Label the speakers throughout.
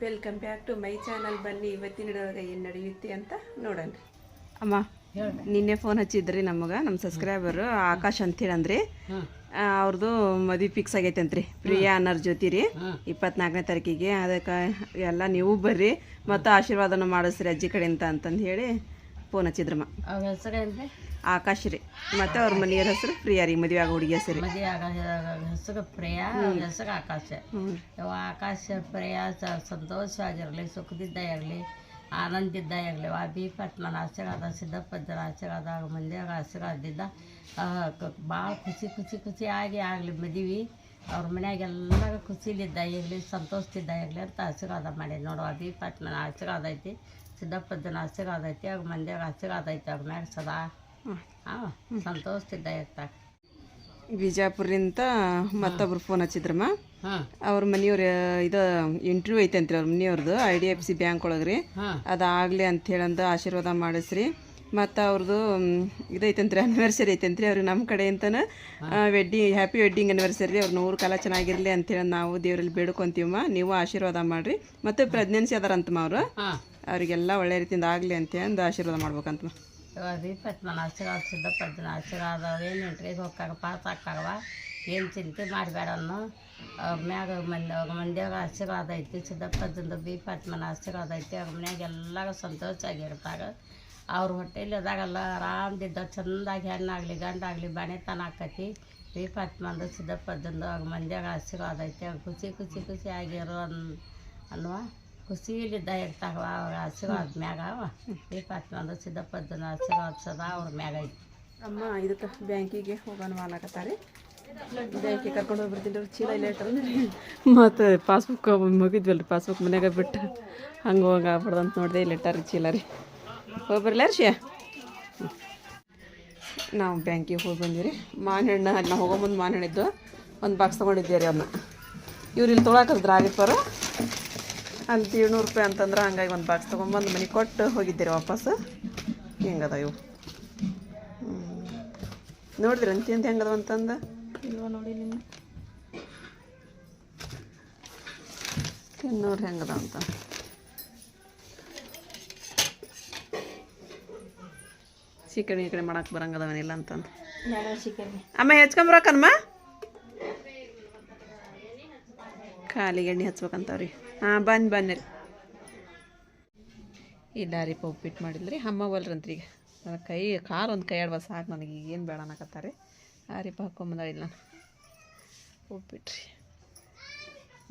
Speaker 1: Welcome back to my channel ಬನ್ನಿ ಇವತ್ತಿನ ಹಿಡಿದಾಗ ಏನು ನಡೆಯುತ್ತೆ ಅಂತ ನೋಡೋಣ ಅಮ್ಮ ನಿನ್ನೆ ಫೋನ್ ಹಚ್ಚಿದ್ರಿ ನಮಗೆ ನಮ್ಮ ಸಬ್ಸ್ಕ್ರೈಬರು ಆಕಾಶ್ ಅಂತೇಳಂದ್ರಿ ಅವ್ರದ್ದು ಮದುವೆ ಫಿಕ್ಸ್ ಆಗೈತೆ ಅಂತ್ರಿ ಪ್ರಿಯಾ ಅನ್ನೋರ್ ಜೊತೆ ರೀ. ಇಪ್ಪತ್ನಾಲ್ಕನೇ ತಾರೀಕಿಗೆ ಅದಕ್ಕೆ ಎಲ್ಲ ನೀವು ಬರ್ರಿ ಮತ್ತು ಆಶೀರ್ವಾದನ ಮಾಡಿಸ್ರಿ ಅಜ್ಜಿ ಕಡೆಯಿಂದ ಅಂತಂದು ಹೇಳಿ ಫೋನ್ ಹಚ್ಚಿದ್ರಮ್ಮ. ಆಕಾಶ್ ರೀ. ಮತ್ತು ಅವ್ರ ಮನೆಯವ್ರ ಹೆಸರು ಪ್ರಿಯಾ ರೀ ಮದುವೆ ಆಗೋ ಹುಡುಗಿ ಹೆಸರು
Speaker 2: ಮದುವೆ ಆಗ ಹೆಸರು ಪ್ರಿಯ ಹೆಸರು ಆಕಾಶ. ಯಾವ ಆಕಾಶ ಪ್ರಿಯ ಸಂತೋಷವಾಗಿರಲಿ ಸುಖದಿದ್ದ ಇರಲಿ ಆನಂದಿದ್ದ ಇರಲಿ. ವಾ ಬಿ ಪಟ್ಮನ ಆಶೀರ್ವಾದ ಸಿದ್ದಪ್ಪಜ್ಜನ ಆಶೀರ್ವಾದ ಮಂದಿಯಾಗ ಆಶೀರ್ವಾದದಿಂದ ಭಾಳ ಖುಷಿ ಖುಷಿ ಖುಷಿಯಾಗಿ ಆಗಲಿ ಮದುವೆ. ಅವ್ರ ಮನ್ಯಾಗ ಎಲ್ಲರೂ ಖುಷಿಲಿದ್ದ ಇರಲಿ ಸಂತೋಷದಿದ್ದ ಇರಲಿ ಅಂತ ಆಶೀರ್ವಾದ ಮಾಡಿ. ನೋಡುವ ಬಿ ಪಟ್ಮನ ಆಶೀರ್ವಾದ ಐತಿ ಸಿದ್ದಪ್ಪಜ್ಜನ ಆಶೀರ್ವಾದ ಐತಿ ಅವ್ರ ಮಂದಿಯಾಗ ಆಶೀರ್ವಾದ ಐತಿ ಅವ್ರ ಮ್ಯಾಗ ಸದಾ ಇರ್ತಾರೆ
Speaker 1: ಬಿಜಾಪುರದಿಂದ ಮತ್ತೊಬ್ರು ಫೋನ್ ಹಚ್ಚಿದ್ರಮ್ಮ. ಅವ್ರ ಮನೆಯವ್ರ ಇದು ಇಂಟರ್ವ್ಯೂ ಐತಂತ್ರಿ ಅವ್ರ ಮನೆಯವ್ರದ್ದು I D F C bank
Speaker 2: ಒಳಗ್ರಿ.
Speaker 1: ಅದಾಗಲಿ ಅಂತ ಹೇಳಂದು ಆಶೀರ್ವಾದ ಮಾಡಿಸ್ರಿ. ಮತ್ತು ಅವ್ರದ್ದು ಇದೈತಂತ್ರಿ ಅನಿವರ್ಸರಿ ಐತಂತ್ರಿ ಅವ್ರಿಗೆ ನಮ್ಮ ಕಡೆಯಿಂದನ. ವೆಡ್ಡಿಂಗ್ ಹ್ಯಾಪಿ ವೆಡ್ಡಿಂಗ್ ಅನಿವರ್ಸರಿ ಅವ್ರ ನೂರು ಕಾಲ ಚೆನ್ನಾಗಿರಲಿ ಅಂತೇಳಿ ನಾವು ದೇವರಲ್ಲಿ ಬೇಡ್ಕೊಂತೀವಮ್ಮ. ನೀವು ಆಶೀರ್ವಾದ ಮಾಡಿರಿ. ಮತ್ತು ಪ್ರೆಗ್ನೆನ್ಸಿ ಅದಾರಂತಮ್ಮ ಅವರು. ಅವರಿಗೆಲ್ಲ ಒಳ್ಳೆ ರೀತಿಯಿಂದ ಆಗಲಿ ಅಂತ ಅಂದು ಆಶೀರ್ವಾದ ಮಾಡ್ಬೇಕಂತಮ್ಮ.
Speaker 2: ಇವಾಗ ದೀಪತ್ಮನ ಆಶೀರ್ವಾದ ಏನು ಎಂಟ್ರಿ ಹೋಗಾಗ ಪಾಸ್ ಹಾಕಾಗವ ಏನು ಚಿಂತೆ ಮಾಡಬೇಡ ಅನ್ನೋ ಅವ್ರ ಮ್ಯಾಗ ಮಂದಿ ಮಂದಿಯಾಗ ಆಶೀರ್ವಾದ ಐತಿ ಸಿದ್ದಪ್ಪಜ್ಜಂದು ಬೀಪತ್ಮನ ಆಶೀರ್ವಾದ ಐತಿ. ಅವ್ರ ಮನ್ಯಾಗ ಎಲ್ಲಾಗ ಆಗಿರ್ತಾರೆ. ಅವ್ರ ಹೊಟ್ಟೆಲಿ ಅದಾಗಲ್ಲ ಆರಾಮದಿದ್ದ ಚಂದಾಗಿ ಹೆಣ್ಣಾಗಲಿ, ಗಂಡಾಗಲಿ, ಬಾಣೆತನ ಆಕತಿ. ಬೀಪತ್ಮಂದು ಸಿದ್ದಪ್ಪಜ್ಜಂದು ಅವ್ರ ಮಂದಿಯಾಗ ಆಶೀರ್ವಾದ ಐತಿ. ಅವ್ರು ಖುಷಿ ಖುಷಿ ಖುಷಿ ಆಗಿರೋ ಅನ್, ಅನ್ನುವ ಖುಷಿಲಿದ್ದ ಇರ್ತಾವ ಅವ್ರ ಆಶೀರ್ವಾದ ಮ್ಯಾಗ. ದೀಪಾತ್ಮಂದು ಸಿದ್ದಪ್ಪದ್ದನ ಆಶೀರ್ವಾದ ಸದಾ ಅವ್ರ ಮ್ಯಾಗ ಐತಿ.
Speaker 1: ಅಮ್ಮ ಇದಕ್ಕೆ ಬ್ಯಾಂಕಿಗೆ ಹೋಗೋಣ ಮಾಡಕತ್ತಾರೆ ಬ್ಯಾಂಕಿಗೆ ಕರ್ಕೊಂಡು ಹೋಗ್ಬಿಡ್ತೀನಿ ಚೀಲ ಇಲ್ಲ ಮತ್ತೆ ಮತ್ತು ಪಾಸ್ಬುಕ್ ಮುಗಿದ್ವಲ್ಲ ರೀ ಪಾಸ್ಬುಕ್ ಮನ್ಯಾಗ ಬಿಟ್ಟು ಹಂಗೆ ಹೋಗ ಆಗ್ಬಿಡ್ದಂತ ನೋಡಿದೆ ಇಲ್ಲಿ ಇಟ್ಟಾರ ಚೀಲ ರೀ. ಹೋಗಿ ರೀ ರಿಷಿಯ ನಾವು ಬ್ಯಾಂಕಿಗೆ ಹೋಗಿ ಬಂದ್ವಿ ರೀ ಹಣ್ಣು ಅಲ್ಲಿ ನಾವು ಹೋಗೋ ಮುಂದೆ ಮಾವಿನ ಒಂದು ಬಾಕ್ಸ್ ತೊಗೊಂಡಿದ್ದೆ ರೀ ಅವನ್ನ ಇವ್ರು ಇಲ್ಲಿ ತೊಗೊಳಕದ್ರ ಆಗಿಪ್ಪರ ಅಲ್ಲಿ ಏಳ್ನೂರು ರೂಪಾಯಿ ಅಂತಂದ್ರೆ ಹಂಗಾಗಿ ಒಂದು ಬಾಕ್ಸ್ ತೊಗೊಂಬಂದು ಮನೆ ಕೊಟ್ಟು ಹೋಗಿದ್ದೀರಿ ವಾಪಸ್. ಹೆಂಗದ ಇವು? ನೋಡಿದ್ರಿ ಅಂತಿಂತ ಹೆಂಗದ ಅಂತಂದ? ಇಲ್ವ ನೋಡಿ ನಿಮ್ಮ ಇನ್ನೂರು ಹೆಂಗದ ಅಂತ. ಚಿಕಣಿ ಈ ಕಡೆ ಮಾಡಕ್ಕೆ ಬರಂಗದವನಿಲ್ಲ ಅಂತಂದು. ಅಮ್ಮ ಹೆಚ್ಕೊಂಬರಕ್ಕನ್ಮ ಖಾಲಿ ಎಣ್ಣೆ ಹಚ್ಬೇಕಂತವ್ರಿ. ಹಾಂ, ಬಂದು ಬನ್ನಿ ರೀ. ಇಲ್ಲ ರೀ ಉಪ್ಪಿಟ್ಟು ಮಾಡಿದ್ರಿ ಅಮ್ಮ ಬಲ್ರಂತ್ರಿ ಈಗ. ನನ್ನ ಕೈ ಖಾರ ಒಂದು ಕೈ ಆಡ್ಬ ಸಾಕು ನನಗೆ ಏನು ಬೇಡ ಅನ್ನಕತ್ತಾರೆ ಆ ರೀಪ ಹಾಕ್ಕೊಂಬಂದ ಇಲ್ಲ ನಾನು. ಉಪ್ಪಿಟ್ರಿ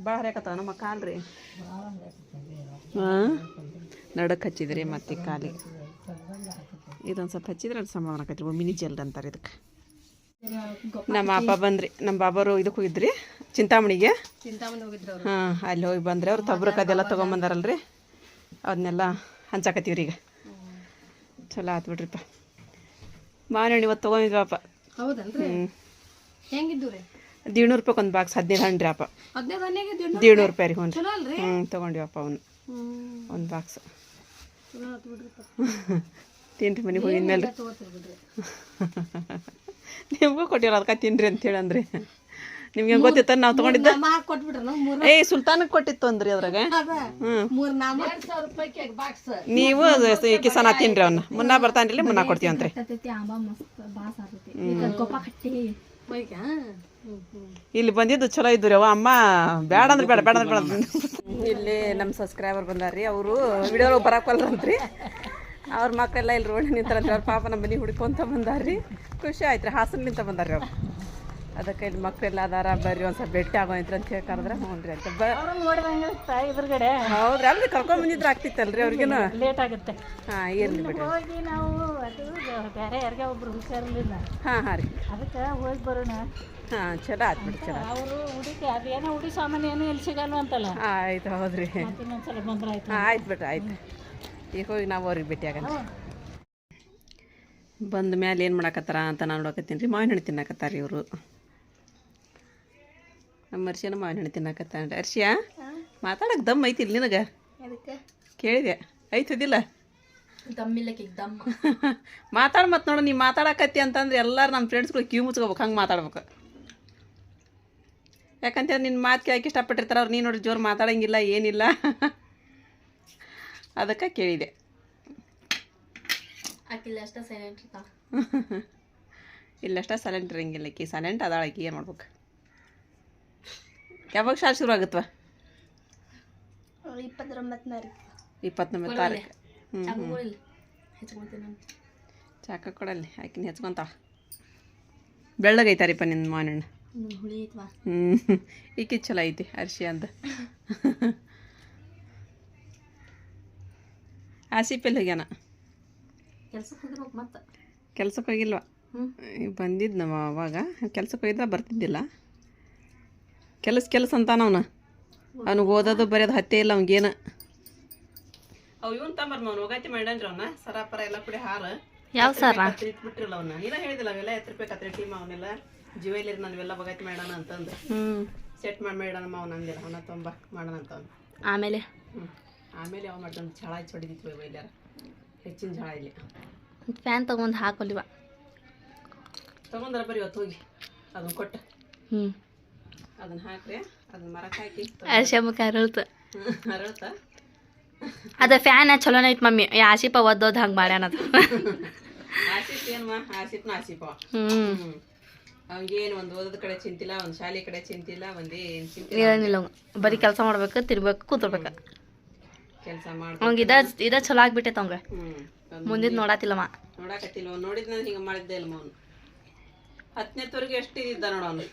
Speaker 1: ಭಾಳ ಹರಿಯಾಕತ್ತಾವ ನಮ್ಮ ಕಾಲು ರೀ. ಹಾಂ? ನಡಕ್ಕೆ ಹಚ್ಚಿದ್ರಿ ಮತ್ತೆ ಕಾಲಿಗೆ ಇದೊಂದು ಸ್ವಲ್ಪ ಹಚ್ಚಿದ್ರೆ ಅದು ಸಮಾಧಾನ ಆಕೈತಿ ಮಿನಿ ಜಲ್ದ್ ಅಂತಾರೆ ಇದಕ್ಕೆ ನಮ್ಮ ಅಪ್ಪ ಬಂದ್ರಿ, ನಮ್ಮ ಬಾಬರು ಇದಕ್ಕೆ ಹೋಗಿದ್ರಿ. ಚಿಂತಾಮಣಿಗೆ? ಹಾ ಅಲ್ಲಿ ಹೋಗಿ ಬಂದ್ರೆ ಅವ್ರು ತಬ್ರಕ್ಕೆ ಅದೆಲ್ಲ ತಗೊಂಬಂದಾರಲ್ರಿ? ಅದನ್ನೆಲ್ಲ ಹಂಚಾಕತ್ತೀವ್ರಿ ಈಗ. ಚಲೋ ಆತು ಬಿಡ್ರಿಪ್ಪ. ಮಾವಿನಣ್ಣಿ ಇವತ್ತು ತೊಗೊಂಡಿದ್ವಪ್ಪ ದೀಡ್ನೂರು ರೂಪಾಯಿ ಒಂದು ಬಾಕ್ಸ್ ಹದಿನೈದು ಹಣ್ಣು ರೀ ಅಪ್ಪ ದೀಡ್ನೂರು ರೂಪಾಯಿ? ರೀ ಹ್ಞೂ ಹ್ಞೂ ತೊಗೊಂಡಿವಪ್ಪ ಅವನು. ಒಂದು ಬಾಕ್ಸ್. ತಿನ್ರಿ ಮನೆಗೆ ಹೋಗಿದ್ಮೇಲೆ ನಿಮಗೂ ಕೊಟ್ಟಿರೋ ಅದಕ್ಕೆ ತಿನ್ರಿ ಅಂತ ಹೇಳಂದ್ರಿ. ನಿಮ್ಗೆ ಗೊತ್ತಿತ್ತ ನಾವು ತಗೊಂಡಿದ್ದ? ಏ ಸುಲ್ತಾನಕ್ಕೆ ಕೊಟ್ಟಿತ್ತು ಅಂದ್ರಿ ಅದ್ರಾಗ. ನೀವು ಕಿಸಾನ ತಿನ್ರಿ ಅವ್ನ. ಮುನ್ನ ಬರ್ತಾನ್ರಿ ಮುನ್ನ ಕೊಡ್ತೀವಿ
Speaker 3: ಅಂತ್ರಿ. ಮಸ್ತ್ ಬಾಸ್ ಆಗ್ತೈತಿ. ಗೊಪ್ಪ ಕಟ್ಟಿ.
Speaker 1: ಇಲ್ಲಿ ಬಂದಿದ್ದು ಚಲೋ ಇದ್ದು ರೀ ಅವ ಅಮ್ಮ ಬೇಡ ಅಂದ್ರೆ ಬೇಡ ಬೇಡ ಅಂದ್ರೆ ಬೇಡ ಇಲ್ಲಿ ನಮ್ಮ ಸಬ್ಸ್ಕ್ರೈಬರ್ ಬಂದಾರ್ರಿ. ಅವರು ವಿಡಿಯೋ ಬರಾಕಲ್ರಂತ್ರಿ. ಅವ್ರ ಮಕ್ಕಳೆಲ್ಲ ಇಲ್ಲಿ ರೋಡ್ ನಿಂತಾರಂತ ಅವ್ರ ಪಾಪ ನಮ್ಮ ಮನೆ ಹುಡ್ಕೊಂತ ಬಂದಾರ್ರಿ. ಖುಷಿ ಆಯ್ತು ರೀ ಹಾಸನಲಿಂತ ಬಂದಾರ್ರಿ ಅವ್ರು. ಅದಕ್ಕೆ ಇಲ್ಲಿ ಮಕ್ಕಳೆಲ್ಲ ಅದಾರ ಬರ್ರಿ ಒಂದು ಸ್ವಲ್ಪ ಭೇಟಿ ಆಗೋಯ್ತ್ರಿ ಅಂತ ಕರೆದ್ರೆ ಹ್ಞೂ ರೀ ಅಂತ.
Speaker 2: ಎದುರುಗಡೆ.
Speaker 1: ಹೌದ್ರಿ ಅಲ್ಲಿ ಕರ್ಕೊಂಡ್ ಬಂದಿದ್ರೆ ಆಗ್ತಿತ್ತಲ್ರಿ ಅವ್ರಿಗೇನು?
Speaker 2: ಲೇಟ್ ಆಗುತ್ತೆ.
Speaker 1: ಹಾಂ ಇರ್ಲಿ ಬಿಡಿ
Speaker 2: ಹೋಗಿ ನಾವು ಅದು ಬೇರೆ ಯಾರಿಗೆ ಒಬ್ರು ಹುಷಾರಿಲ್ಲ
Speaker 1: ಹಾಂ ಹಾಂ ರೀ.
Speaker 2: ಅದಕ್ಕೆ ಹೋಗಿ ಬರೋಣ.
Speaker 1: ಹಾಂ ಚಲೋ ಆಯ್ತು ಬಿಡಿ ಚಲೋ
Speaker 2: ಅವರು ಹುಡುಕಿ ಅದೇನೋ ಹುಡಿ ಸಾಮಾನು ಏನೋ ಎಲ್ಲಿ ಸಿಗಲ್ವ ಅಂತಲ್ಲ.
Speaker 1: ಆಯ್ತು ಹೌದ್ರಿ.
Speaker 2: ಇನ್ನೊಂದ್ಸಲ ಬಂದ್ರೆ ಆಯ್ತು.
Speaker 1: ಹಾಂ ಆಯ್ತು ಬಿಡ್ರಿ ಆಯ್ತು. ಈಗ ಹೋಗಿ ನಾವು ಅವ್ರಿಗೆ ಭೇಟಿ ಆಗೋಣ. ಬಂದ ಮೇಲೆ ಏನು ಮಾಡಾಕತ್ತಾರ ಅಂತ ನಾನು ನೋಡಕತ್ತೀನಿ ರೀ. ಮಾವಿನ ಹಣ್ಣು ತಿನ್ನಕತ್ತಾರ ಇವರು. ನಮ್ಮ ಅರ್ಶಿನ ಮಾವಿನ ಹಣ್ಣು ತಿನ್ನಕತ್ತಾನ ಅರ್ಶಿಯ ಮಾತಾಡಕ್ಕೆ ದಮ್ ಐತಿ ಇಲ್ಲಿ ನಿನಗೆ? ಕೇಳಿದೆ. ಐತದಿಲ್ಲ
Speaker 3: ದಮ್ಮಿಲ್ಲಕ್ಕೆ ದಮ್ಮ
Speaker 1: ಮಾತಾಡ್ ಮತ್ತೆ ನೋಡು ನೀ ಮಾತಾಡಕತ್ತಿ ಅಂತಂದ್ರೆ ಎಲ್ಲರೂ ನಮ್ಮ ಫ್ರೆಂಡ್ಸ್ಗಳು ಕ್ಯೂ ಮುಚ್ಕೋಬೇಕು ಹಂಗೆ ಮಾತಾಡ್ಬೇಕು. ಯಾಕಂತೇಳಿ ನಿನ್ನ ಮಾತು ಕೇಳಕ್ಕೆ ಇಷ್ಟಪಟ್ಟಿರ್ತಾರೆ ಅವ್ರು ನೀನು ನೋಡಿ ಜೋರು ಮಾತಾಡೋಂಗಿಲ್ಲ ಏನಿಲ್ಲ. ಅದಕ್ಕೆ ಕೇಳಿದೆ. ಇಲ್ಲಷ್ಟ ಸೈಲೆಂಟ್ ಇರಂಗಿಲ್ಲ ಆಕಿ ಸೈಲೆಂಟ್ ಅದಾಳ ಆಕಿ ಏನು ಮಾಡ್ಬೇಕು? ಯಾವಾಗ ಶಾಲೆ ಶುರು ಆಗುತ್ತವ
Speaker 3: ಇಪ್ಪತ್ತೊಂಬತ್ತನೇ
Speaker 1: ಇಪ್ಪತ್ತೊಂಬತ್ತು ತಾರೀಕು. ಹ್ಞೂ
Speaker 3: ಚಾಕುಗಳಿಲ್ಲ ನಾನು.
Speaker 1: ಚಾಕ ಕೊಡಲ್ಲಿ ಆಕಿನ ಹೆಚ್ಕೊಂತ. ಬೆಳ್ಳಗೈತಾರಿಪ್ಪ ನಿನ್ನ ಮಾನಣ್ಣ
Speaker 3: ಹ್ಞೂ ಹುಳಿ ಐತ್ವಾ?
Speaker 1: ಹ್ಞೂ ಈಕಿ ಚಲೋ ಐತಿ ಅರ್ಶಿ ಅಂತ ಆಸಿಪಲ್ಲಿ ಹೋಗ್ಯಾನ?
Speaker 3: ಕೆಲ್ಸಕ್ಕೆ ಹೋಗಿಲ್ವಾ ಮತ್ತೆ.
Speaker 1: ಕೆಲ್ಸಕ್ಕೆ ಹೋಗಿಲ್ವ?
Speaker 3: ಹ್ಞೂ
Speaker 1: ಬಂದಿದ್ದು ನಮ್ಮ ಅವಾಗ. ಕೆಲ್ಸಕ್ಕೆ ಹೋಗಿದ್ರೆ ಬರ್ತಿದ್ದಿಲ್ಲ? ಕೆಲಸ ಕೆಲಸ ಅಂತಾನ ಅವನ. ಅವ್ನಿಗೆ ಓದೋದು ಬರೆಯೋದು ಹತ್ತೇ ಇಲ್ಲ ಅವ್ನಿಗೇನು ಅವು ಇವನ್ ತಂಬರ್ ಅವ್ನು ಹೋಗತಿ ಮಾಡಂದ್ರ ಅವನ. ಸರ ಪರ ಎಲ್ಲ ಕುಡಿ ಹಾಲು
Speaker 3: ಯಾವ ಸರ?
Speaker 1: ಇಟ್ಬಿಟ್ರಿಲ್ಲ ಅವನ್ನ ನೀನ ಹೇಳಿದಿಲ್ಲ ಅವೆಲ್ಲ ಎತ್ತು ರೂಪಾಯಿ ಕತ್ರಿ ಟೀಮ್ ಅವನ್ನೆಲ್ಲ ಜುವೆಲ್ಲರಿ ನಾವೆಲ್ಲ ಬಗೈತಿ ಮಾಡೋಣ ಅಂತಂದು.
Speaker 3: ಹ್ಞೂ
Speaker 1: ಸೆಟ್ ಮಾಡಿ ಮೇಡಮ್ ಅವನ ಅಂದಿಲ್ಲ ಅವನ ತುಂಬ ಮಾಡೋಣ ಅಂತ ಅವ್ನು.
Speaker 3: ಆಮೇಲೆ?
Speaker 1: ಹ್ಞೂ ಆಮೇಲೆ ಅವ ಮಾಡ್ದಂದು ಝಳ ಚೊಡಿದಿತ್ತು ಬೈಲಾರ ಹೆಚ್ಚಿನ ಝಳ ಇಲ್ಲಿ.
Speaker 3: ಫ್ಯಾನ್ ತಗೊಂಡ್ ಹಾಕೊಲಿವ
Speaker 1: ತಗೊಂಡ್ರ ಬರೀ ಇವತ್ತು ಹೋಗಿ. ಅದನ್ನ ಕೊಟ್ಟು.
Speaker 3: ಹ್ಞೂ
Speaker 1: ಅದನ್ನ ಹಾಕ್ರಿ. ಅದನ್ನ ಮರಕ್ಕೆ ಹಾಕಿ.
Speaker 3: ಅರ್ಶಮುಖ ಅರಳ್ತ.
Speaker 1: ಅರಳ್ತಾ.
Speaker 3: ಅದ ಫ್ಯಾನ್ ಚಲೋನ ಐತ್ ಮಮ್ಮಿ? ಆಸಿಪ ಆಶಿಪ ಒದ್ದೋದ್ ಹಂಗೆ ಮಾಡ್ಯಾನದು
Speaker 1: ಆಸಿಪ್ ಏನು ಮಾ ಆಸಿಪ್ನ ಆಸಿಪ
Speaker 3: ಹ್ಞೂ
Speaker 1: ಅವ್ನಿಗೇನು ಒಂದು ಓದೋದ ಕಡೆ ಚಿಂತಿಲ್ಲ ಒಂದು ಶಾಲೆ ಕಡೆ ಚಿಂತಿಲ್ಲ ಒಂದೇನು ಚಿಂತಿಲ್ಲ.
Speaker 3: ಏನಿಲ್ಲ ಅವಂಗ. ಬರೀ ಕೆಲಸ ಮಾಡ್ಬೇಕು ತಿರ್ಬೇಕು ಕೂತ್ಬೇಕು
Speaker 1: ಕೆಲಸ ಮಾಡಿ
Speaker 3: ಅವ್ನಿಗೆ ಇದ ಇದ ಚಲೋ ಆಗ್ಬಿಟ್ಟೈತೆ ಅವಂಗ.
Speaker 1: ಮುಂದಿನ
Speaker 3: ಮುಂದಿದ್ ನೋಡಾತಿಲ್ಲಮ್ಮ
Speaker 1: ನೋಡಾಕತ್ತಿಲ್ಲ ನೋಡಿದ್ ನಾನು ಹಿಂಗೆ ಮಾಡಿದ್ದೆ ಇಲ್ಲ ಅವನು ಹತ್ತನೇತ್ವರೆಗೆ ಎಷ್ಟು ಇದ್ದ ನೋಡ ಅವನು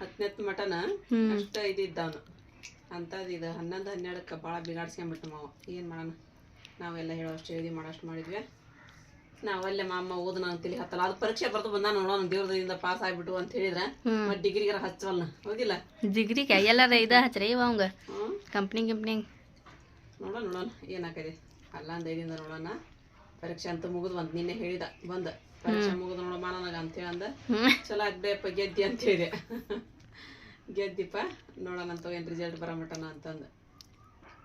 Speaker 1: ಹತ್ತನೇತ್ ಮಟನ. ಅಷ್ಟ ಇದ್ದಿದ್ದ ಅಂತದ್ ಇದು ಹನ್ನೊಂದು ಹನ್ನೆರಡಕ್ಕೆ ಭಾಳ ಬಿಗಾಡ್ಸ್ಕೊಂಬಿಟ್ಟ ಮಾವ ಏನು ಮಾಡೋಣ? ನಾವೆಲ್ಲ ಹೇಳೋಷ್ಟು ಹೇಳಿ ಮಾಡೋಷ್ಟು ಮಾಡಿದ್ವಿ. ನಾವಲ್ಲೇ ಮಾಮ ಓದ್ ನಾನು ತಿಳಿ ಹತ್ತಲ್ಲ. ಅದು ಪರೀಕ್ಷೆ ಬರ್ದು ಬಂದ ನೋಡೋಣ ದೇವ್ರದಿಂದ ಪಾಸ್ ಆಗ್ಬಿಟ್ಟು ಅಂತ ಹೇಳಿದ್ರ
Speaker 3: ಮತ್
Speaker 1: ಮತ್ತೆ ಡಿಗ್ರಿಗಾರ ಹಚ್ಚವಲ್ಲ ಹೋಗಿಲ್ಲ?
Speaker 3: ಡಿಗ್ರಿ ಎಲ್ಲಾರ ಇದ ಹಚ್ರಿ ಇವ ಅವಂಗ? ಕಂಪ್ನಿ ಕಂಪ್ನಿ
Speaker 1: ನೋಡೋಣ ನೋಡೋಣ. ಏನಾಕೈತಿ ಅಲ್ಲ ಅಂದ ಇದಿಂದ ನೋಡೋಣ. ಪರೀಕ್ಷೆ ಅಂತ ಮುಗಿದು ಬಂದು ನಿನ್ನೆ ಹೇಳಿದ ಬಂದ. ಪರೀಕ್ಷೆ ಮುಗಿದ್ ನೋಡ ನನಗ ಅಂತೇಳಿ ಅಂದ. ಚಲೋ ಆಗ್ಬೇಯಪ್ಪ ಗೆದ್ದಿ ಅಂತ ಹೇಳಿದೆ ಗೆದ್ದಿಪ್ಪ. ನೋಡೋಣ ಅಂತ ಏನು ರಿಸಲ್ಟ್ ಬರಮಟನ ಅಂತಂದ.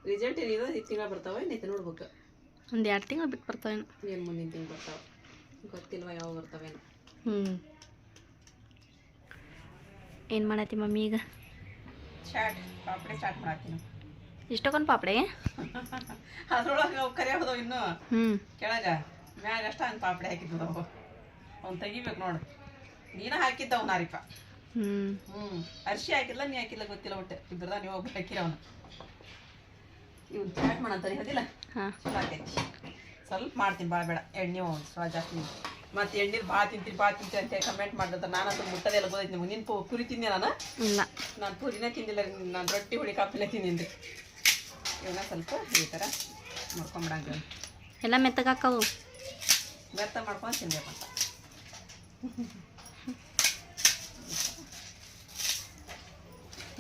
Speaker 1: ರಿಸಲ್ಟ್ ಏನಿದೆ ಈ ತಿಂಗಳ ಬರ್ತಾವ ಏನೈತೆ ನೋಡ್ಬೇಕು.
Speaker 3: ಒಂದು ಎರಡು ತಿಂಗಳು ಬಿಟ್ಟು ಬರ್ತಾವೇನು
Speaker 1: ಏನು ಮುಂದಿನ ತಿಂಗಳು ಬರ್ತಾವ? ಗೊತ್ತಿಲ್ವ ಯಾವ ಬರ್ತಾವೇನು
Speaker 3: ಹ್ಞೂ ಏನು ಮಾಡತ್ತಿ ಮಮ್ಮಿ ಈಗ?
Speaker 1: ಚಾಟ್ ಪಾಪಡೆ ಚಾಟ್ ಮಾಡಾಕ್ತೀನಿ
Speaker 3: ಇಷ್ಟೊಂದು ಪಾಪಡೆ?
Speaker 1: ಅದ್ರೊಳಗೆ ಕರೆ ಇನ್ನು.
Speaker 3: ಹ್ಞೂ
Speaker 1: ಕೆಳಗ. ಮ್ಯಾಗ ಅಷ್ಟ ಹಂಗೆ ಪಾಪಡೆ ಹಾಕಿದ್ವು ಅವು ಅವ್ನು ತೆಗಿಬೇಕು ನೋಡು. ನೀನ ಹಾಕಿದ್ದವು ನಾರಿಪ
Speaker 3: ಹ್ಞೂ
Speaker 1: ಹ್ಞೂ ಅರ್ಶಿ ಹಾಕಿಲ್ಲ ನೀ ಹಾಕಿಲ್ಲ ಗೊತ್ತಿಲ್ಲ ಒಟ್ಟೆ. ಇಬ್ಬರದ ನೀವು ಒಬ್ಬ ಹಾಕಿರ ಅವನು. ಇವ್ನು ಚಾಟ್ ಮಾಡಂತಾರೆ ಹದಿಲ್ಲ?
Speaker 3: ಹಾಂ.
Speaker 1: ಚಲೋ ಆಕೈತಿ. ಸ್ವಲ್ಪ ಮಾಡ್ತೀನಿ ಭಾಳ ಬೇಡ. ಎಣ್ಣೆ ಸ್ವಲ್ಪ ಜಾಸ್ತಿ ಮತ್ತೆ ಎಣ್ಣೀರು ಭಾಳ ತಿಂತೀನಿ ಬಾ ತಿಂತೀರಿ ಅಂತ ಕಮೆಂಟ್ ಮಾಡಿದ್ರೆ ನಾನಂತೂ ಮುಟ್ಟದೆಲ್ಲ ಗೊತ್ತೈತಿ ನಿಮ್ಗೆ. ನಿನ್ ಪುರಿ ತಿಂದೆ ನಾನು? ನಾನು ಪೂರಿನೇ ತಿಂದಿಲ್ಲ ನಾನು ರೊಟ್ಟಿ ಹುಳಿ ಕಾಪಿನೇ ತಿಂದಿನಿ ಇವನ್ನ ಸ್ವಲ್ಪ ಈ ಥರ ಮಾಡ್ಕೊಂಬಿಡಂಗೆ
Speaker 3: ಎಲ್ಲ ಮೆತ್ತಗಾಕವು
Speaker 1: ಮೆತ್ತ ಮಾಡ್ಕೊಂಡು ತಿನ್ಬೇಕಂತ.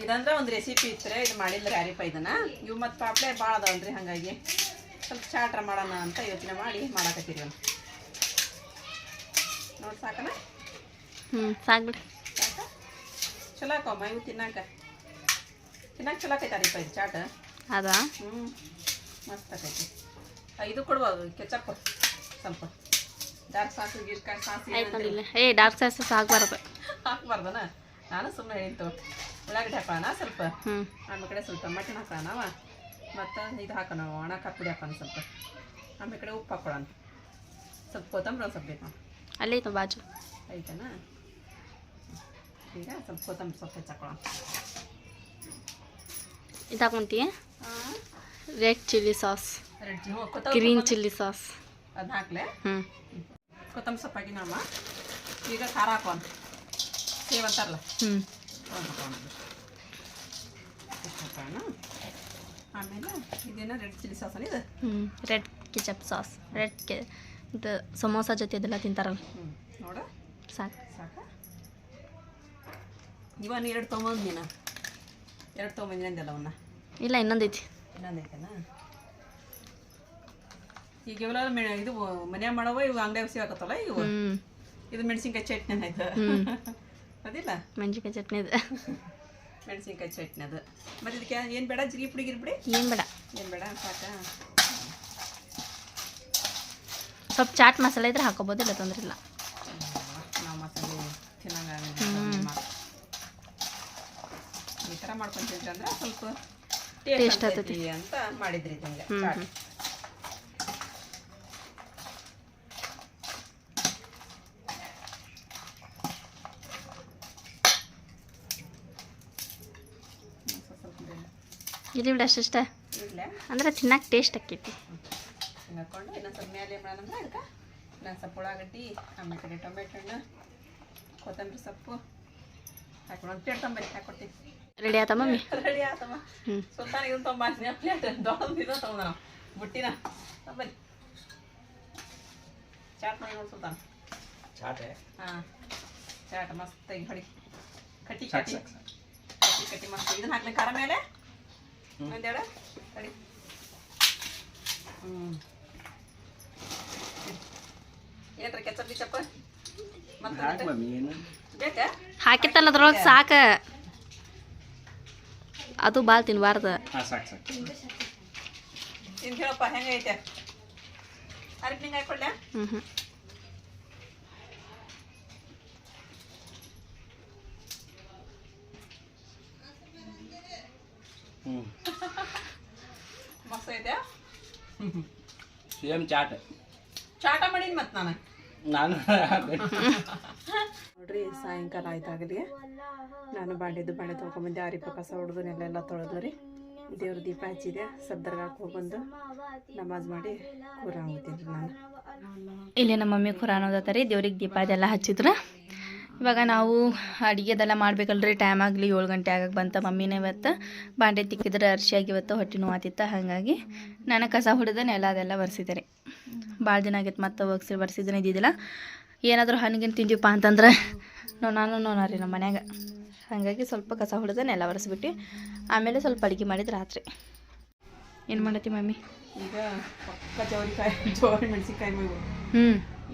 Speaker 1: ಇದಂದ್ರೆ ಒಂದು ರೆಸಿಪಿ ಇತ್ತರೆ ಇದು ಮಾಡಿಲ್ಲ ಯಾರಿಪ್ಪ ಇದನ್ನ. ಇವು ಮತ್ತು ಪಾಪ್ಲೆ ಭಾಳ ಅದಾವನ್ರಿ ಹಾಗಾಗಿ. ಸ್ವಲ್ಪ ಚಾಟ್ರ ಮಾಡೋಣ ಅಂತ ಯೋಚನೆ ಮಾಡಿ ಮಾಡಾಕತ್ತೀರಿ ನೋಡಿ ಸಾಕನ?
Speaker 3: ಹ್ಞೂ ಸಾಕ್ಬಿಡಿ
Speaker 1: ಸಾಕ? ಚಲೋ ಆಕಮ್ಮ ಇವು ತಿನ್ನಾಕ. ತಿನ್ನಾಕ ಚಲೋ ಆಕೈತಾರಿಪ್ಪ ಇದು ಚಾಟ್.
Speaker 3: ಅದಾ?
Speaker 1: ಹ್ಞೂ ಮಸ್ತ್ ಆಕೈತಿ. ಇದು ಕೊಡ್ಬೋದು ಕೆಚಪ್ ಸ್ವಲ್ಪ. ಡಾರ್ಕ್ ಸಾಸು ಗಿರ್ಕ ಸಾಸಿ
Speaker 3: ಆಯ್ತು ನೋಡಿಲ್ಲ ಏ ಡಾರ್ಕ್ ಸಾಸಸ್ ಆಗಬಾರ್ದು
Speaker 1: ಹಾಕ್ಬಾರ್ದನ? ನಾನು ಸುಮ್ಮನೆ ಹೇಳಿತ್ತು ಉಳ್ಳಾಗಡ್ಡಿ ಹಾಕೋಣ ಸ್ವಲ್ಪ?
Speaker 3: ಹ್ಞೂ
Speaker 1: ಆಮೇಲೆ ಕಡೆ ಸ್ವಲ್ಪ ಟಮಾಟಿನ ಹಾಕೋಣ ಮತ್ತು ಇದು ಹಾಕೋಣ ಒಣ ಕಾಪುಡಿ ಹಾಕೋಣ ಸ್ವಲ್ಪ. ಆಮೇಲೆ ಕಡೆ ಉಪ್ಪು ಹಾಕೊಳ್ಳೋಣ. ಸ್ವಲ್ಪ ಕೊತ್ತಂಬರಿ ಒಂದು ಸ್ವಲ್ಪ ಬೇಕು.
Speaker 3: ಅಲ್ಲೇ ಐತು ಬಾಜು?
Speaker 1: ಆಯ್ತನಾ ಈಗ ಸ್ವಲ್ಪ ಕೊತ್ತಂಬರಿ ಸ್ವಲ್ಪ ಹೆಚ್ಚಾಕೊಳ್ಳೋಣ
Speaker 3: ಇದು ಹಾಕೊಂತೀಯ? ರೆಡ್ ಚಿಲ್ಲಿ ಸಾಸ್
Speaker 1: ರೆಡ್ ಹ್ಞೂ ಕೊತ್ತಂಬರಿ
Speaker 3: ಗ್ರೀನ್ ಚಿಲ್ಲಿ ಸಾಸ್
Speaker 1: ಅದನ್ನ ಹಾಕ್ಲೆ?
Speaker 3: ಹ್ಞೂ
Speaker 1: ಕೊತ್ತಂಬರಿ ಸೊಪ್ಪು ಹಾಕಿನಮ್ಮ ಈಗ ಖಾರ ಹಾಕೋಣ ಸೇವ್ ಅಂತಾರಲ್ಲ.
Speaker 3: ಹ್ಞೂ
Speaker 1: ಹಾಕೋಣ ಆಮೇಲೆ ಇದೇನೋ ರೆಡ್ ಚಿಲ್ಲಿ ಸಾಸನ ಇದು?
Speaker 3: ಹ್ಞೂ ರೆಡ್ ಕಿಚಪ್ ಸಾಸ್. ರೆಡ್ ಕೆ ಇದು ಸಮೋಸ ಜೊತೆ ಅದೆಲ್ಲ ತಿಂತಾರಲ್ಲ.
Speaker 1: ಹ್ಞೂ ನೋಡ.
Speaker 3: ಸಾಕು.
Speaker 1: ಸಾಕ. ಇವನ್ ಎರಡು ತೊಗೊಂಬಂದು ನೀನು ಎರಡು ತೊಗೊಂಬಂದಿನ ಅಂದಲ್ಲ ಅವನ್ನ?
Speaker 3: ಇಲ್ಲ ಇನ್ನೊಂದೈತಿ.
Speaker 1: ಇನ್ನೊಂದು ಐತೆನಾ ಈಗ ಇವೆಲ್ಲ ಇದು ಮನ್ಯಾಗ ಮಾಡವ ಇವು ಅಂಗಡಿಯಾಗ ಸಿಗಾಕತ್ತಲ್ಲ ಇವು
Speaker 3: ಹ್ಞೂ
Speaker 1: ಇದು ಮೆಣಸಿನ್ಕಾಯಿ ಚಟ್ನಿ ಆಯ್ತು ಅದಿಲ್ಲ?
Speaker 3: ಮೆಣಸಿನ್ಕಾಯಿ ಚಟ್ನಿ ಇದು
Speaker 1: ಮೆಣಸಿನ್ಕಾಯಿ ಚಟ್ನಿ ಅದು ಮತ್ತೆ ಇದಕ್ಕೆ ಏನು ಬೇಡ? ಜಿಗಿ ಪುಡಿ ಗಿರ್ಬಿಡಿ
Speaker 3: ಏನು ಬೇಡ.
Speaker 1: ಏನು ಬೇಡ? ಸಾಕ?
Speaker 3: ಸ್ವಲ್ಪ ಚಾಟ್ ಮಸಾಲೆ ಇದ್ರೆ ಹಾಕೋಬೋದಿಲ್ಲ ತೊಂದ್ರೆ ಇಲ್ಲ.
Speaker 1: ನಾವು ಮಸಾಲೆ ತಿನ್ನಂಗ ಥರ ಮಾಡ್ಕೊಂತಿದ್ರಿ ಅಂದ್ರೆ ಸ್ವಲ್ಪ ಟೇಸ್ಟ್
Speaker 3: ಆಗ್ತೈತಿ.
Speaker 1: ಆಗ್ತೈತಿ ಅಂತ ಮಾಡಿದ್ರಿ ಇದಂಗೆ ಚಾಟ್
Speaker 3: ಹ್ಮ್.
Speaker 1: ಸ್ವಲ್ಪ ಬೆಲ್ಲ
Speaker 3: ಇಲ್ಲಿ ಬಿಡ ಅಷ್ಟ.
Speaker 1: ಇಡ್ಲೆ?
Speaker 3: ಅಂದ್ರೆ ತಿನ್ನಕ್ಕೆ ಟೇಸ್ಟ್ ಆಕೈತಿ.
Speaker 1: ಹಾಕೊಂಡು ಇನ್ನೊಂದು ಸ್ವಲ್ಪ ಮೇಲೆ ಏನು ಮಾಡೋಣ ಅದಕ್ಕೆ ಇನ್ನೊಂದು ಸ್ವಲ್ಪ ಉಳ್ಳಾಗಡ್ಡಿ ಆಮೇಲೆ ಕಡೆ ಟೊಮೆಟೊ ಹಣ್ಣು ಕೊತ್ತಂಬರಿ ಸೊಪ್ಪು ಹಾಕೊಂಡು ಒಂದು ಪ್ಲೇಟ್ ತೊಂಬರಿ ಹಾಕ್ಕೊಡ್ತೀವಿ
Speaker 3: ರೆಡಿ ಆತ ಮಮ್ಮಿ?
Speaker 1: ರೆಡಿ ಆತಮ್ಮ
Speaker 3: ಹ್ಞೂ
Speaker 1: ಸುಲ್ತಾನ್ ಇದನ್ನ ತೊಗೊಂಬಂದಿನಿ ಪ್ಲೇಟ್ ದೊಡ್ಡದು ಇದನ್ನು ತೊಗೊಂಡ ನಾವು. ಬುಟ್ಟಿನ. ತೊಂಬರಿ. ಚಾಟ್ ಮಾಡಿ ನೋಡಿ ಸುಲ್ತಾನ್.
Speaker 4: ಚಾಟೆ?
Speaker 1: ಹಾಂ. ಚಾಟ್ ಮಸ್ತಾಗಿ ಹೊಡಿ. ಕಟ್ಟಿ ಕಟ್ಟಿ. ಕಟ್ಟಿ ಕಟ್ಟಿ ಮಸ್ತ್. ಇದನ್ನ ಹಾಕ್ಲಿ ಖಾರ ಮೇಲೆ ಒಂದೆರಡು? ಕಡಿ ಹ್ಞೂ ಏನ್ರಿ ಕೆಚಪ್ ಮತ್ತೆ ಬೇಕಾ?
Speaker 3: ಹಾಕಿತ್ತಲ್ಲ ಅದ್ರೊಳಗೆ ಸಾಕ. ಅದು ಭಾಳ ತಿನ್ಬಾರ್ದು.
Speaker 4: ಹಾಂ ಸಾಕು ಸಾಕು.
Speaker 1: ತಿಂದು ಹೇಳಪ್ಪ ಹೆಂಗೈತೆ? ಹಾಕೊಡ್ಲ್ಯಾ
Speaker 3: ಹ್ಞೂ ಹ್ಞೂ
Speaker 4: ಹ್ಞೂ
Speaker 1: ಮಸ್ತ್ ಐತೆ
Speaker 4: ಸೇಮ್ ಚಾಟ್.
Speaker 1: ಚಾಟ ಮಾಡಿದ್ ಮತ್ತೆ ನಾನು?
Speaker 4: ನಾನು
Speaker 1: ನೋಡ್ರಿ ಸಾಯಂಕಾಲ ಆಯ್ತಾಗಲಿ ನಾನು ಬಾಂಡೆದ್ದು ಬಾಂಡೆ ತೊಳ್ಕೊಂಬಂದೆ ಆರಿಪ ಕಸ ಹೊಡೆದು ನೆಲೆಲ್ಲ ತೊಳೆದು ರೀ. ದೇವ್ರ ದೀಪ ಹಚ್ಚಿದೆ ಸದ್ದರ್ಗಾಕ್ ಹೋಗ್ಬಂದು ನಮಾಜ್ ಮಾಡಿ ಕುರಾನ್ ಹೋಗ್ತೀನಿ ನಾನು.
Speaker 3: ಇಲ್ಲಿ ನಮ್ಮ ಮಮ್ಮಿ ಕುರಾನ್ ಓದತ್ತಾರೆ ದೇವ್ರಿಗೆ ದೀಪ ಅದೆಲ್ಲ ಹಚ್ಚಿದ್ರು. ಇವಾಗ ನಾವು ಅಡುಗೆದೆಲ್ಲ ಮಾಡ್ಬೇಕಲ್ರಿ ಟೈಮ್ ಆಗಲಿ ಏಳು ಗಂಟೆ ಆಗಕ್ಕೆ ಬಂತ ಮಮ್ಮಿನೇ ಇವತ್ತು. ಬಾಂಡೆ ತಿಕ್ಕಿದ್ರೆ ಅರ್ಶಿಯಾಗಿ ಇವತ್ತು ಹೊಟ್ಟೆ ನೋವಾತಿತ್ತ ಹಾಗಾಗಿ ನಾನು ಕಸ ಹೊಡೆದ ಎಲ್ಲ ಅದೆಲ್ಲ ಬರ್ಸಿದ್ದಾರೆ ಭಾಳ ದಿನ ಆಗೈತೆ ಮತ್ತೆ ಒಗ್ಸಿ ಬರ್ಸಿದ್ದೀನಿ ಇದ್ದಿದ್ದಿಲ್ಲ. ಏನಾದರೂ ಹಣ್ಣಿಗಿನ ತಿಂದೀವಪ್ಪ ಅಂತಂದ್ರೆ ನೋ ನಾನು ನೋನ ರೀ ನಮ್ಮ ಮನ್ಯಾಗ. ಹಾಗಾಗಿ ಸ್ವಲ್ಪ ಕಸ ಹೊಡೆದ ಎಲ್ಲ ಒರೆಸ್ಬಿಟ್ಟು ಆಮೇಲೆ ಸ್ವಲ್ಪ ಅಡುಗೆ ಮಾಡಿದ್ದು ರಾತ್ರಿ. ಏನು ಮಾಡತ್ತಿ ಮಮ್ಮಿ?
Speaker 1: ಈಗ ಪಕ್ಕ ಜವರಿಕಾಯಿ ಜೋರಿ ಮೆಣಸಿನ್ಕಾಯಿ
Speaker 3: ಹ್ಞೂ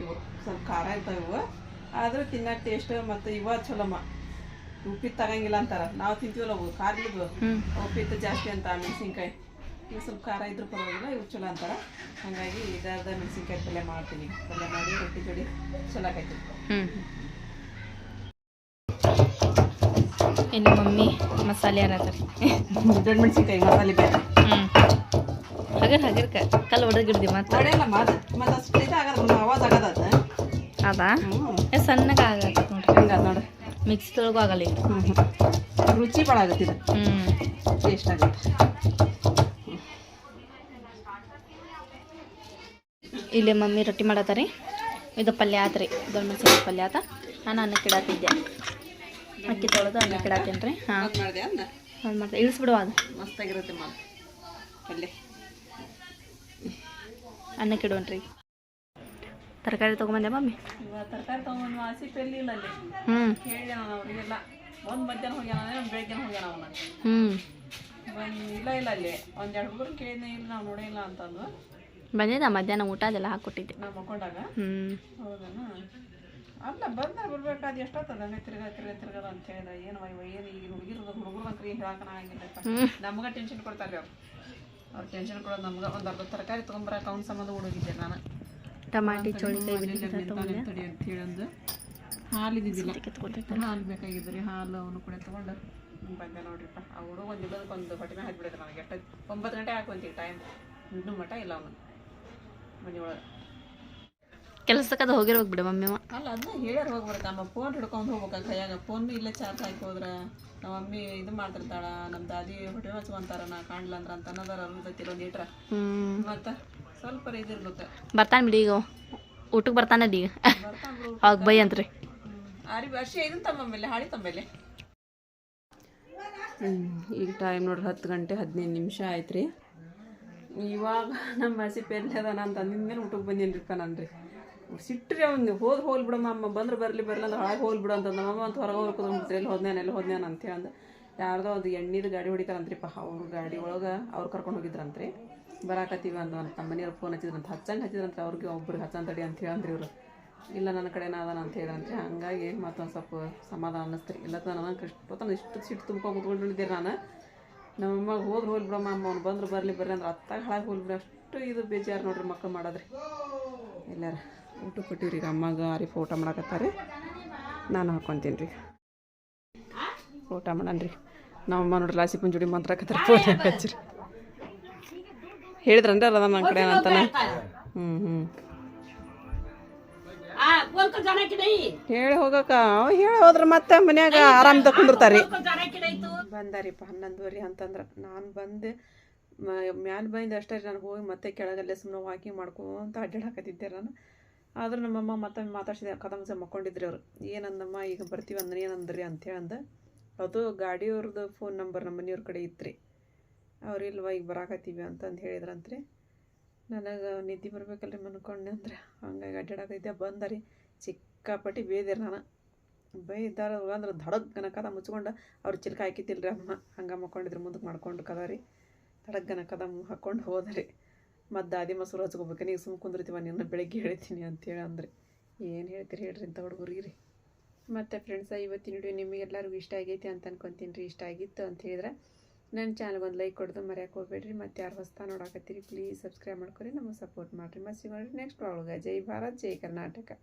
Speaker 1: ಇವು ಸ್ವಲ್ಪ ಖಾರ ಇರ್ತಾವೆ ಇವು. ಆದ್ರೆ ತಿನ್ನಕ್ಕೆ ಟೇಸ್ಟ್ ಮತ್ತು ಇವ ಚಲೋಮ್ಮ. ಉಪ್ಪಿಟ್ಟು ತಗಂಗಿಲ್ಲ ಅಂತಾರ. ನಾವು ತಿಂತೀವಲ್ಲ ಅವು
Speaker 3: ಕಾರ್ಲಿದ್ದು
Speaker 1: ಉಪ್ಪಿಟ್ಟು ಜಾಸ್ತಿ ಅಂತ ಮೆಣಸಿನ್ಕಾಯಿ. ಇವು ಸ್ವಲ್ಪ ಖಾರ ಇದ್ರೂ ಪರವಾಗಿಲ್ಲ ಇವು ಚಲೋ ಅಂತಾರೆ. ಹಾಗಾಗಿ ಇದಾದ ಮೆಣಸಿನ್ಕಾಯಿ ಪಲ್ಯ ಮಾಡ್ತೀನಿ. ಪಲ್ಯ ಮಾಡಿ ರೊಟ್ಟಿ ಜೋಡಿ ಚಲೋ ಆಕೈತಿ
Speaker 3: ಇನ್ನು ಮಮ್ಮಿ ಮಸಾಲೆ ಅನ್ನತ್ತಾರೆ
Speaker 1: ದೊಡ್ಡ ಮೆಣಸಿನ್ಕಾಯಿ ಮಸಾಲೆ ಬೇರೆ
Speaker 3: ಹ್ಞೂ ಹಗರ್ ಹಗರ್ಕ. ಕಲ್ಲು ಹೊಡೆದಿಡ್ದಿ ಮತ್ತೆ
Speaker 1: ಹೊಡೆಯಲ್ಲ ಮತ್ತೆ ಮತ್ತು ಅಷ್ಟು ಇದಾಗದ ಆವಾಜ್ ಆಗದ
Speaker 3: ಅದಾ? ಸಣ್ಣಗೆ ಆಗತ್ತೆ ನೋಡ್ರಿ.
Speaker 1: ನೋಡಿ
Speaker 3: ಮಿಕ್ಸಿದೊಳಗೂ ಆಗಲ್ಲ
Speaker 1: ಹ್ಞೂ ಹ್ಞೂ ರುಚಿ ಭಾಳ ಆಗತ್ತೆ ಇದು.
Speaker 3: ಹ್ಞೂ
Speaker 1: ಟೇಸ್ಟ್ ಆಗುತ್ತೆ.
Speaker 3: ಇಲ್ಲಿ ಮಮ್ಮಿ ರೊಟ್ಟಿ ಮಾಡತ್ತಾರಿ. ಇದು ಪಲ್ಯ ಆತ್ರಿ. ದೊಡ್ಡ ಮೆಣಸಿನ ಪಲ್ಯ ಆತ. ನಾನು ಅನ್ನ ಕಿಡಾತಿದ್ದೆ. ಅಕ್ಕಿ ತೊಳೆದು ಅನ್ನ ಕಿಡಾತೀನಿ ರೀ ಹಾಂ.
Speaker 1: ಅದು ಮಾಡಿದೆ
Speaker 3: ಇಳಿಸ್ಬಿಡುವ ಅದು
Speaker 1: ಮಸ್ತಾಗಿರುತ್ತೆ ಮಾತು ಪಲ್ಯ.
Speaker 3: ಅನ್ನ ಕಿಡುವನ್ರಿ ತರಕಾರಿ ತೊಗೊಂಬಂದೆ ಮಮ್ಮಿ.
Speaker 1: ತರಕಾರಿ ತೊಗೊಂಡು ಆಸಿ ಪೆಲ್ಲಿ ಇಲ್ಲ ಅಲ್ಲಿ
Speaker 3: ಹ್ಞೂ
Speaker 1: ನಾನು ಅವ್ರಿಗೆಲ್ಲ ಒಂದು ಮಧ್ಯಾಹ್ನ ಹೋಗ್ಯಾನ ಒಂದು ಬೆಳಗ್ಗೆ ಹೋಗ್ಯಾನ ಅವನ.
Speaker 3: ಹ್ಞೂ
Speaker 1: ಇಲ್ಲ ಇಲ್ಲ ಅಲ್ಲಿ ಒಂದು ಎರಡು ಹುಡುಗರು ಕೇಳಿದ್ನೆ ಇಲ್ಲ ನಾವು ನೋಡಿಲ್ಲ ಅಂತಂದು
Speaker 3: ಬಂದಿದ್ದ ಮಧ್ಯಾಹ್ನ ಊಟ ಅದೆಲ್ಲ ಹಾಕ್ಕೊಟ್ಟಿದ್ದೆ.
Speaker 1: ನಾವು ಮಕ್ಕೊಂಡಾಗ
Speaker 3: ಹ್ಞೂ
Speaker 1: ಹೌದನ? ಅಲ್ಲ ಬಂದ ಬರ್ಬೇಕಾದ ಎಷ್ಟೊತ್ತದ? ಹಂಗೆ ತಿರ್ಗ ತಿರ್ಗ ತಿರ್ಗದ ಅಂತ ಹೇಳಿದ ಏನು ವೈ ಏನು ಈಗ ಹುಡುಗಿರು ಹುಡುಗರು ಅಂತ ಏನು
Speaker 3: ಆಗಿಲ್ಲ
Speaker 1: ನಮ್ಗೆ ಟೆನ್ಷನ್ ಕೊಡ್ತಾರೆ ಅವ್ರು. ಅವ್ರು ಟೆನ್ಷನ್ ಕೊಡೋದು ನಮ್ಗೆ ಒಂದು ಅರ್ಧ ತರಕಾರಿ ತೊಗೊಂಬರಕ್ಕೆ ಅವ್ನ ಸಂಬಂಧ ಹುಡುಗಿದ್ದೆ ನಾನು.
Speaker 3: ಟಮಾಟಿ ಚೋಳಿಕಾಯಿ
Speaker 1: ಮನೇಲಿ ಹೋಗಿರ ತಡಿ ಅಂತ ಹೇಳಂದು ಹಾಲು ಇದ್ದಿದ್ದಿಲ್ಲ ಹಾಲು ಬೇಕಾಗಿದ್ದು ಹಾಲು ಅವನು ಕೂಡ ತೊಗೊಂಡು ಬಂದೆ ನೋಡ್ರಿಪ್ಪ. ಅವರು ಒಂದು ಇಲ್ಲದಕ್ಕೆ ಒಂದು ಹೊಟ್ಟೆ ಮೇಲೆ ನನಗೆ. ಎಷ್ಟು ಒಂಬತ್ತು ಗಂಟೆ ಹಾಕೊಂತೀವಿ ಟೈಮ್ ಇನ್ನೂ ಮಟ ಇಲ್ಲ ಅವನು. ಮನೆ ಒಳಗೆ.
Speaker 3: ಕೆಲ್ಸಕ್ಕೆ ಅದು ಹೋಗಿರ್ಬೇಕು ಬಿಡು ಮಮ್ಮಿ
Speaker 1: ಅಲ್ಲ ಅದನ್ನ ಹೇಳ್ಯಾರ ಹೋಗ್ಬರ್ಕ ನಮ್ಮ ಫೋನ್ ಹಿಡ್ಕೊಂಡು ಹೋಗ್ಬೇಕ ಕೈಯಾಗ? ಫೋನ್ ಇಲ್ಲೇ ಚಾರ್ಜ್ ಹಾಕಿ ಹೋದ್ರೆ ನಮ್ಮ ಮಮ್ಮಿ ಇದು ಮಾಡ್ತಿರ್ತಾಳ ನಮ್ಮ ದಾದಿ ಹೊಟ್ಟೆ ಹಚ್ಕೊಂತಾರ ನಾ ಕಾಣ್ಲಂದ್ರ ಅಂತ ಅನ್ನೋದಾರ ಅನ್ಸತ್ತಿರ ಒಂದು ಇಟ್ರ
Speaker 3: ಹ್ಮ್.
Speaker 1: ಮತ್ತು? ಸ್ವಲ್ಪ ಇದಿರ್ಬೇಕು
Speaker 3: ಬರ್ತಾನೆ ಬಿಡಿ ಈಗ. ಊಟಕ್ಕೆ ಬರ್ತಾನೆ ಈಗ ಅವಾಗ ಬೈ ಅಂತ್ರಿ.
Speaker 1: ರೀ ವರ್ಷ ಮೇಲೆ ತಮ್ಮಲ್ಲಿ ಹಾಳಿ ತಮ್ಮಲ್ಲಿ ಈಗ ಟೈಮ್ ನೋಡ್ರಿ ಹತ್ತು ಗಂಟೆ ಹದಿನೈದು ನಿಮಿಷ ಆಯ್ತು ರೀ ಇವಾಗ ನಮ್ಮ ಹಸಿ ಪೆಲ್ಲಿ ಅದಾನ ಅಂತ ಅಂದಿದ ಮೇಲೆ ಊಟಕ್ಕೆ ಬಂದೇನ್ರಿಪ್ಪ ನಾನು ರೀ ಸಿಟ್ಟ್ರಿ ಅವ್ನು ಹೋದ್ ಹೋಲ್ ಬಿಡಮ್ಮ ಅಮ್ಮ ಬಂದ್ರೆ ಬರಲಿ ಬರಲ್ಲ ಅಂದ್ರೆ ಹಾಳಾಗ ಹೋಲ್ ಬಿಡು ಅಂತ ನಮ್ಮಮ್ಮ ಅಂತ ಹೊರಗೆ ಹೋಗಿ ಕುತ್ಕೊಂಡ್ಬಿಟ್ರಿ ಎಲ್ಲಿ ಹೋದ್ನೇನ ಎಲ್ಲಿ ಹೋದ್ನೇನ ಅಂತ ಹೇಳಂದ ಯಾರ್ದೋ ಅದು ಎಣ್ಣೆದು ಗಾಡಿ ಹೊಡಿತಾರಂತ್ರಿಪ್ಪ ಅವ್ರ ಗಾಡಿ ಒಳಗೆ ಅವ್ರು ಕರ್ಕೊಂಡು ಹೋಗಿದ್ರಂತ್ರಿ. ಬರಾಕತ್ತೀವಿ ತಮ್ಮ ನಮ್ಮ ಮನೆಯವ್ರು ಫೋನ್ ಹಚ್ಚಿದ್ರಂತ ಹಚ್ಚಂಗೆ ಹಚ್ಚಿದ್ರಂತ ಅವ್ರಿಗೆ ಒಬ್ರಿಗೆ ಹಚ್ಚಂತ ತಡಿ ಅಂತ ಹೇಳಂದ್ರಿ ಇವರು. ಇಲ್ಲ, ನನ್ನ ಕಡೆನ ಅದಾನ ಅಂತ ಹೇಳಂತ್ರಿ ಹಂಗಾಗಿ ಮತ್ತೊಂದು ಸ್ವಲ್ಪ ಸಮಾಧಾನ ಅನ್ನಿಸ್ತ್ರಿ. ಇಲ್ಲ ನನಗೆ ಇಷ್ಟೊತ್ತನ ಇಷ್ಟು ಸಿಟ್ಟು ತುಂಬ್ಕೊಂಡು ಕುತ್ಕೊಂಡಿದ್ದೆ ನಾನು. ನಮ್ಮಮ್ಮ ಹೋದ್ರೆ ಹೋಲ್ ಬಿಡಮ್ಮ, ಅಮ್ಮ ಅವ್ನು ಬಂದ್ರೆ ಬರಲಿ ಬರ್ರಿ ಅಂದ್ರೆ. ಅತ್ತಾಗ ಹಾಳಾಗಿ ಬಿಡಿ ಅಷ್ಟು ಇದು ಬೇಜಾರು ನೋಡ್ರಿ ಮಕ್ಕಳು ಮಾಡೋದ್ರಿ. ಎಲ್ಲಾರ ಊಟ ಕೊಟ್ಟಿವ್ರಿ ಈಗ ಅಮ್ಮಗೆ ಅರಿ ಊಟ ಮಾಡಕತ್ತಾರೆ. ನಾನು ಹಾಕ್ಕೊತೀನಿ ರೀ. ಊಟ ಮಾಡಣ್ರಿ ನಮ್ಮಮ್ಮ ನೋಡ್ರಿ, ಲಾಸಿ ಪುಂಜುಡಿ ಮಂತ್ರ ಫೋನ್ ಹಚ್ಚಿರಿ ಹೇಳಿದ್ರನ್ರಿ ಅದ ನನ್ನ ಕಡೆ ಅಂತಾನ ಹ್ಞೂ ಹ್ಞೂ ಹೇಳಿ ಹೋಗಕ್ಕ. ಅವ್ ಹೇಳಿ ಹೋದ್ರ ಮತ್ತೆ ಮನ್ಯಾಗ
Speaker 2: ಆರಾಮ್ ತಕೊಂಡಿರ್ತಾರಿ
Speaker 1: ಬಂದಾರಿಪ್ಪ ಹನ್ನೊಂದುವರೆ ಅಂತಂದ್ರೆ. ನಾನು ಬಂದು ಮ್ಯಾಲ್ ಬಂದು ಅಷ್ಟೇ ನಾನು ಹೋಗಿ ಮತ್ತೆ ಕೆಳಗಲ್ಲೇ ಸುಮ್ಮನೆ ವಾಕಿಂಗ್ ಮಾಡ್ಕೊಂತ ಅಡ್ಡಾಡಕತ್ತಿದ್ದೆ ನಾನು. ಆದ್ರೆ ನಮ್ಮಮ್ಮ ಮತ್ತೆ ಮಾತಾಡ್ಸಿದೆ ಸಹ ಮಕ್ಕೊಂಡಿದ್ರಿ ಅವ್ರು. ಏನಂದಮ್ಮ ಈಗ ಬರ್ತೀವಿ ಅಂದ್ರೆ ಏನಂದ್ರಿ ಅಂತ ಅಂದ ಅದು ಗಾಡಿಯವ್ರದ್ದು ಫೋನ್ ನಂಬರ್ ನಮ್ಮ ಮನೆಯವ್ರ ಕಡೆ ಇತ್ತು ಅವ್ರು ಇಲ್ವ ಈಗ ಬರಾಕತ್ತೀವಿ ಅಂತಂದು ಹೇಳಿದ್ರಂತ್ರಿ. ನನಗೆ ನಿದ್ದೆ ಬರ್ಬೇಕಲ್ರಿ ಮನ್ಕೊಂಡೆ ಅಂದ್ರೆ. ಹಂಗಾಗಿ ಅಡ್ಡಾಡಕೈತೆ ಬಂದರಿ. ಸಿಕ್ಕಾಪಟ್ಟಿ ಬೇದಿರಿ ನಾನು. ಬೈದಾರ ಅಂದ್ರೆ ಧಡಗ್ಗನ ಕದ ಮುಚ್ಕೊಂಡು ಅವ್ರು ಚಿಲ್ಕ ಹಾಕಿತಿಲ್ರಿ ಅಮ್ಮ. ಹಂಗೆ ಮಕ್ಕೊಂಡಿದ್ರು ಮುಂದಕ್ಕೆ ಮಾಡ್ಕೊಂಡು ಕದ ರೀ ಧಡಗ್ಗನ ಕದ ಹಾಕ್ಕೊಂಡು ರೀ ಮತ್ತು ದಾದಿ ಮೊಸರು ಹಚ್ಕೋಬೇಕು. ನೀವು ಸುಮ್ಮ ಕುಂದಿರ್ತೀವ, ನಿನ್ನ ಬೆಳಗ್ಗೆ ಹೇಳ್ತೀನಿ ಅಂತೇಳಿ ಅಂದ್ರೆ. ಏನು ಹೇಳ್ತೀರಿ ಹೇಳ್ರಿ ಇಂಥ ಹುಡುಗರಿಗೆ ರೀ ಮತ್ತು ಫ್ರೆಂಡ್ಸ ಇವತ್ತಿನ ವಿಡಿಯೋ ನಿಮಗೆಲ್ಲರಿಗೂ ಇಷ್ಟ ಆಗೈತಿ ಅಂತ ಅನ್ಕೊತೀನಿ ರೀ. ಇಷ್ಟ ಆಗಿತ್ತು ಅಂತ ಹೇಳಿದ್ರೆ. ನನ್ನ ಚಾನಲ್ ಒಂದು ಲೈಕ್ ಕೊಡ್ದು ಮರ್ಯಾಕೆ ಹೋಗ್ಬೇಡ್ರಿ. ಮತ್ತು ಯಾರು ಹೊಸ್ತಾ ನೋಡಾಕತ್ತೀರಿ ಪ್ಲೀಸ್ ಸಬ್ಸ್ಕ್ರೈಬ್ ಮಾಡ್ಕೊರಿ. ನಮಗೆ ಸಪೋರ್ಟ್ ಮಾಡಿರಿ. ಮತ್ತು ಸಿಗೋಣ ನೆಕ್ಸ್ಟ್ ಒಳಗೆ ಜೈ ಭಾರತ್, ಜೈ ಕರ್ನಾಟಕ.